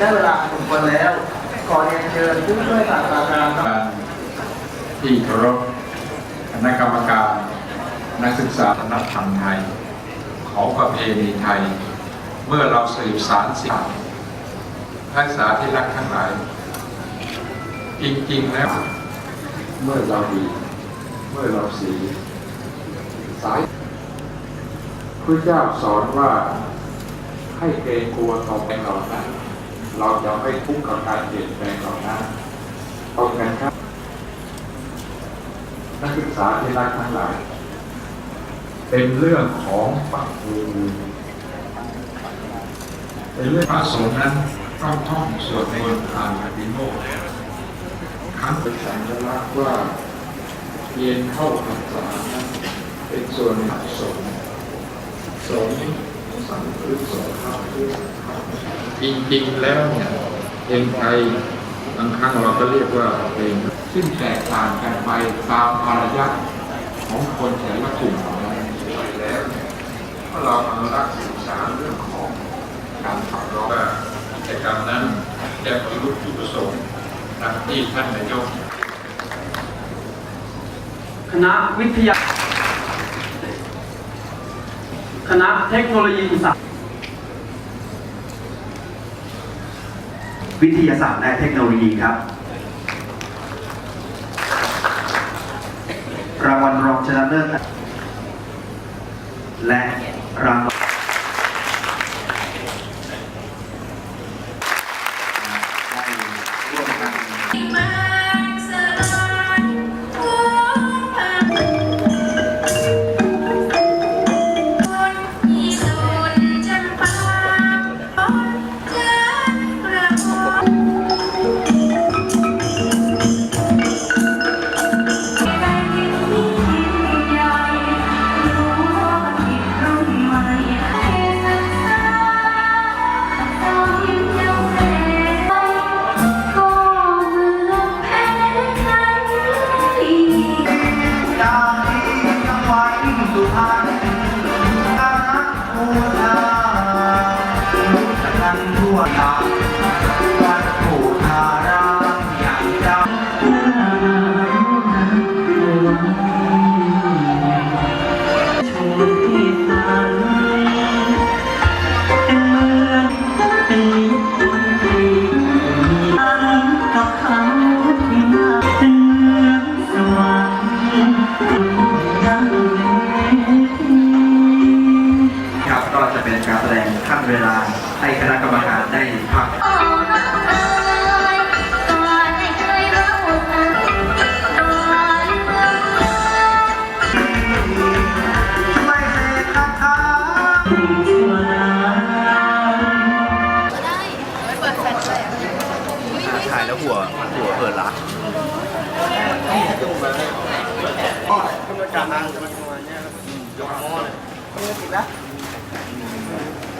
ได้เวลาสมควรแล้ว ขอเรียนเชิญผู้ช่วยศาสตราจารย์ครับรที่เคารพคณะกรรมการ นักศึกษาวัฒนธรรมไทย ของประเพณีไทย เมื่อเราสืบสารสิ่งทักษาที่รักทั้งหลาย จริงๆแล้ว เมื่อเราดี เมื่อเราสีสายพระเจ้าสอนว่าให้เกรงกลัวต่อไปเหล่านั้น เราจะไม่ทุกข์กับการเปลี่ยนแปลงเหล่านั้นเอากันครับ นักศึกษาที่รักทั้งหลาย เป็นเรื่องของปักภูเป็นเรื่องพระสงฆ์นั้นต้องท่องสวดในบทผ่านอภิโมกข์ครั้งเป็นสัญลักษณ์ว่าเรียนเข้าพรรษานั้นเป็นส่วนผสมสงฆ์สังคือสงฆ์ข้าคือสัง จริงๆแล้วเนี่ยเพลงไทยบางครั้งเราก็เรียกว่าเพลงซึ่งแตกต่างกันไปตามภารยะของคนแต่ละกลุ่มของเราไปแล้วเนี่ยถ้าเราอนุรักษ์ศึกษาเรื่องของการขับร้องว่กิจกรรมนั้นจะบรรลุจุดประสงค์ตามที่ท่านนายกคณะวิทยา คณะเทคโนโลยีอุตสาห วิทยาศาสตร์และเทคโนโลยีครับ รางวัลรองชนะเลิศและรางวัล กัน ก็จะเป็นการแสดงขั้นเวลาให้คณะกรรมการได้พักไม่เสกคาถาถ่ายแล้วหัวหัวเปิดละก็กำลังการนั่งกำลังทำงานเนี่ยยกหม้อเลย